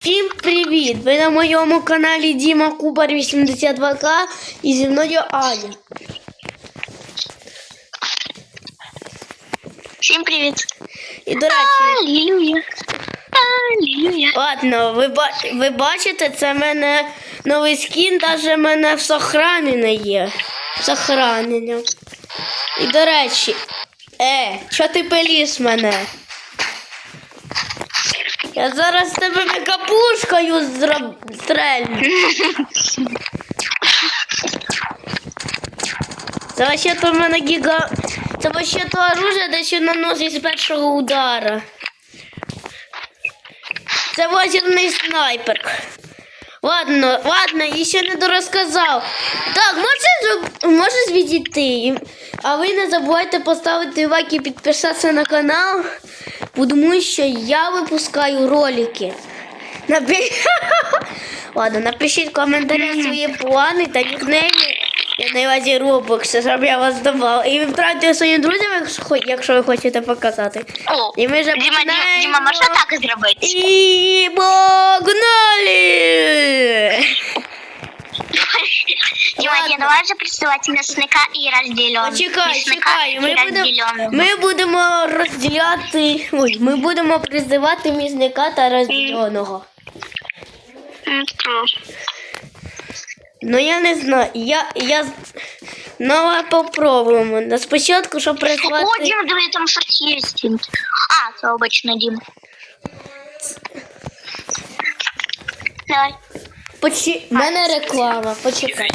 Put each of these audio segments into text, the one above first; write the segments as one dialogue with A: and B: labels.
A: Всім привіт! Ви на моєму каналі Діма Кубар 82К і зі мною Аня.
B: Всім привіт.
A: І до речі,
B: Алілюя. Алілюя.
A: ладно, ви, ви бачите, це в мене новий скін, навіть в мене в сохранення є. Сохранення. І до речі, е, що ти пеліс мене? Я зараз тебе мегапушкою зроб... стрельну. Це вообще то в мене гіга. Це вообще то оружие, де ще наносить з першого удара. Це лазерний снайпер. Ладно, ладно, і ще не дорозказав. Так, можеш, можеш відійти. А ви не забувайте поставити лайк і підписатися на канал, тому що я випускаю ролики. Напи... Ладно, напишіть в коментарях свої плани та нікнейми. Я на увазі Roblox, щоб я вас давав. І відправте своїм друзям, якщо ви хочете показати.
B: О,
A: І ми вже
B: Діма, Діма. Можна так зробити?
A: І погнали!
B: Діма,
A: Ладно.
B: Давай вже працювати м'ясника і розділен.
A: Чекай, чекай, ми будемо, ми будемо розділяти. Ой, ми будемо призивати мізника та розділеного. Ну я не знаю. Я. я... Ну, а попробуємо. На спочатку, щоб
B: О,
A: призвати.
B: Діма, диви, там щось є. А, це обично, Діма. Давай.
A: Почі... В мене реклама, почекай.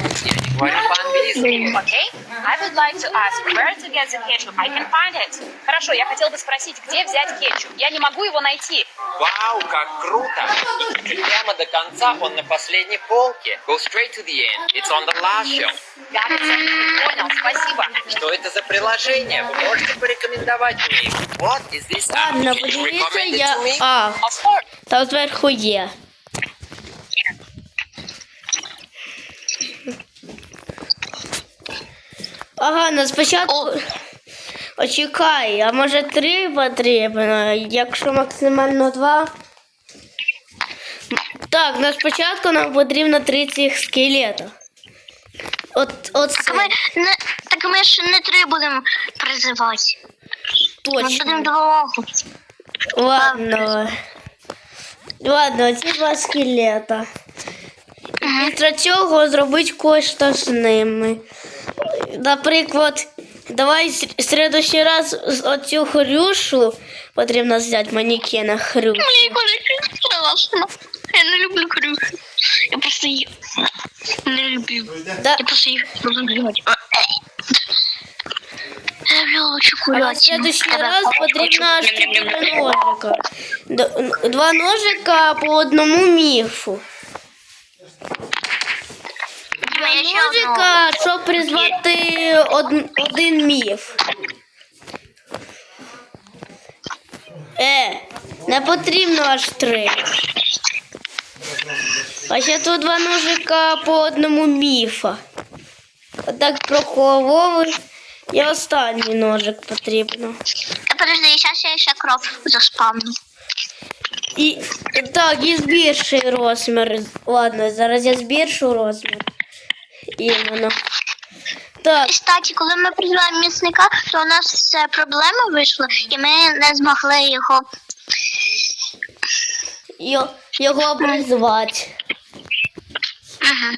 C: Говорю по-английски.
D: Окей. I would like to ask where to get the ketchup. I can find it. Хорошо, я хотел бы спросить, где взять кетчуп. Я не могу его найти.
C: Вау, как круто! И прямо до конца он на последней полке. Go straight to the end. It's on the last shelf.
D: You. Понял, спасибо.
C: Что это за приложение? Вы можете порекомендовать мне? What is this app?
A: Ладно, подивіться, я. А, там зверху є. Ага, на спочатку. Очекай, а може три потрібно, якщо максимально два. Так, на спочатку нам потрібно три цих скелета. От, от
B: Так ми, не, так ми ж не три будемо призивати. Ми будемо
A: точно.
B: двох.
A: Ладно. Ладно, ці два скелета. Після цього зробити кое-що з ними. Наприклад, давай в следующий раз оцю хрюшу потрібно взяти манекена хрюшу.
B: Мені коли страшно. Я не люблю крюші. Я просто їх не люблю.
A: Да,
B: Я просто їх делать.
A: А следующий раз потрібно аж чотири ножика. Два ножика по одному міфу. Два ножика, щоб призвати од- один міф. Е, не потрібно аж три. А ще тут два ножика по одному міфа. Отак проховували. І останній ножик потрібно.
B: Подожди, зараз я ще кров заспавню.
A: І так, і збільший розмір. Ладно, зараз я збільшу розмір. Іменно. Так,
B: І, Кстати, коли ми призвали місника, то у нас е, проблема вийшла, і ми не змогли його.
A: йо- його призвати.
B: Угу.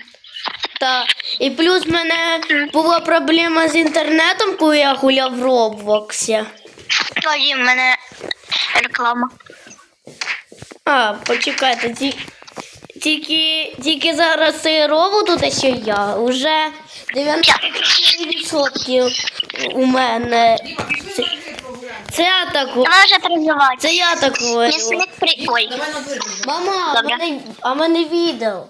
A: Так. І плюс в мене була проблема з інтернетом, коли я гуляв в Роблоксі.
B: Тоді в мене реклама.
A: А, почекайте, ті- тільки, тільки зараз цей робот тут ще я. Уже 94% у мене. Це, це атаку.
B: Давай вже призивати.
A: Це я так говорю.
B: Місник при. Ой.
A: Мама, а
B: Добре.
A: мене, а мене відео.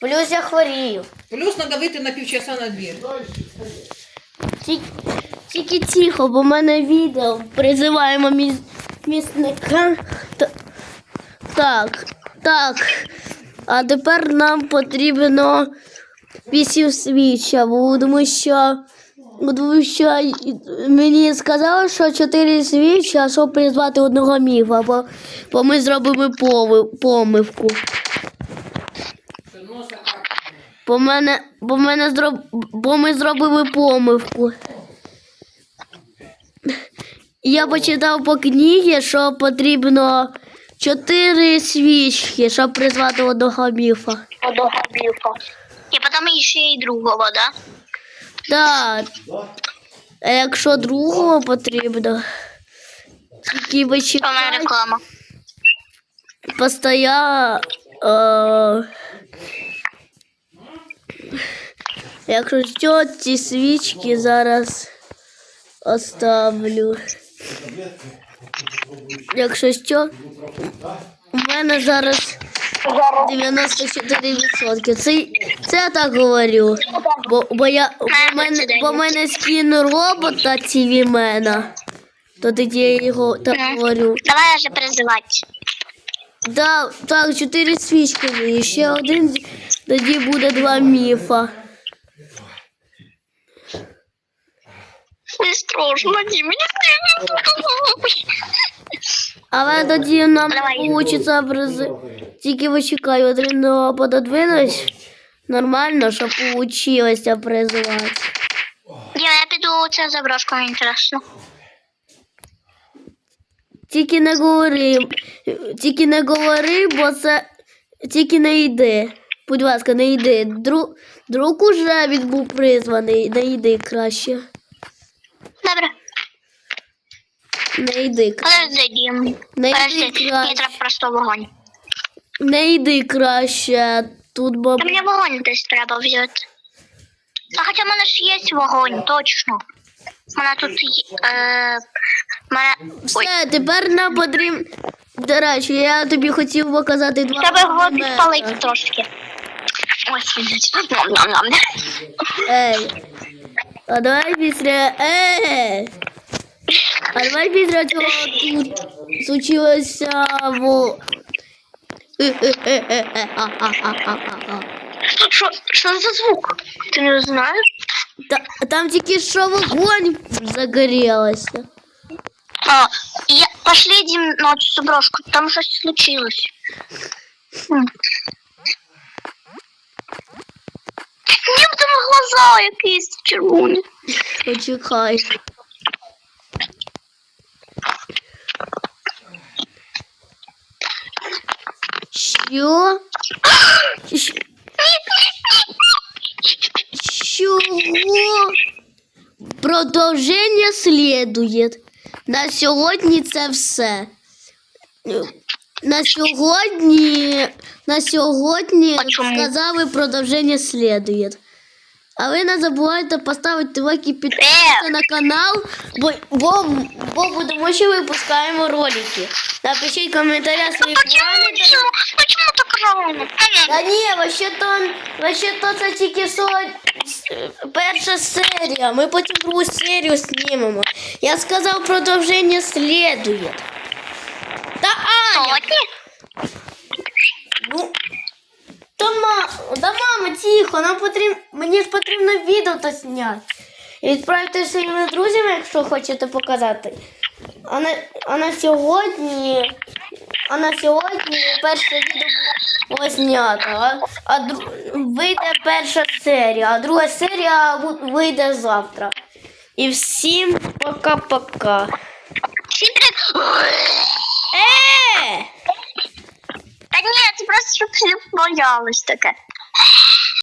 A: Плюс я хворію.
E: Плюс надо вийти на півчаса на двір.
A: Тільки, тільки тихо, бо в мене відео. Призиваємо міс, місника. Та- Так, так. А тепер нам потрібно вісім свіча, бо тому що Тому що мені сказали, що чотири свічі, а щоб призвати одного міфа, бо, бо ми зробимо помивку. Бо, мене, бо, мене зроб, бо ми зробили помивку. Я почитав по книгі, що потрібно чотири свічки, щоб призвати одного міфа.
B: Одного білка. І потім ще й другого, да?
A: Так. А якщо другого потрібно, тільки ви
B: мене реклама.
A: постоя. Е, якщо що, ці свічки зараз оставлю. Якщо що, у мене зараз 94%. Це, це я так говорю. Бо, бо, я, бо, мене, бо мене скін робота цівімена. То тоді я його так говорю.
B: Давай вже призивати.
A: Да, так, чотири свічки є. Ще один, тоді буде два міфа.
B: Не страшно, ні, мені
A: Але тоді нам вийде приз... Тільки ви чекай, один до пододвинуть. Нормально, щоб вийшло призивати.
B: Діма, я піду це заброшку, мені інтересно.
A: Тільки не говори. Тільки не говори, бо це тільки не йди. Будь ласка, не йди. Друг, друг уже він був призваний. Не йди краще.
B: Добре,
A: Не йди
B: подожди, Дім.
A: Не
B: Подожди,
A: йди
B: мені
A: краще.
B: треба просто вогонь.
A: Не йди краще. Тут баб...
B: Та мені вогонь десь треба взяти. А хоча в мене ж є вогонь, точно. У мене тут є. Е, в мене... Ой,
A: Все, тепер нам потрібно. До речі, я тобі хотів показати два.
B: треба його
A: момента.
B: підпалити трошки. Ой, свинець. Ням-ням-ням.
A: Ей. А давай після. Ей. А давай після цього тут случилося во.
B: Що, що за звук? Ти не знаєш?
A: Та- Там тільки що вогонь загорілося.
B: А, я, пошли, Дим, на цю заброшку, там щось случилось. Хм. Ні, там глаза якісь червоні.
A: Почекай. Що? Щ- Чого? Продовження слідує. На сьогодні це все. На сьогодні, на сьогодні
B: А чому?
A: сказали продовження слідує. А ви не забувайте поставити лайк і підписатися
B: Е!
A: на канал, бо, бо, бо будемо ще випускаємо ролики. Напишіть в коментарях свої
B: Почему,
A: плани. та-
B: почему, почему так рано?
A: Та ні, вообще то, вообще то це тільки що е, перша серія. Ми потім другу серію знімемо. Я сказав, продовження слідує. Та Аня, Тихо, нам потрібно, мені ж потрібно відео то зняти. І відправити своїми друзями, якщо хочете показати. А на, а на сьогодні, а на сьогодні перше відео було знято. А, а дру, вийде перша серія, а друга серія вийде завтра. І всім пока-пока. Е!
B: Та ні, це просто щоб всі боялись таке.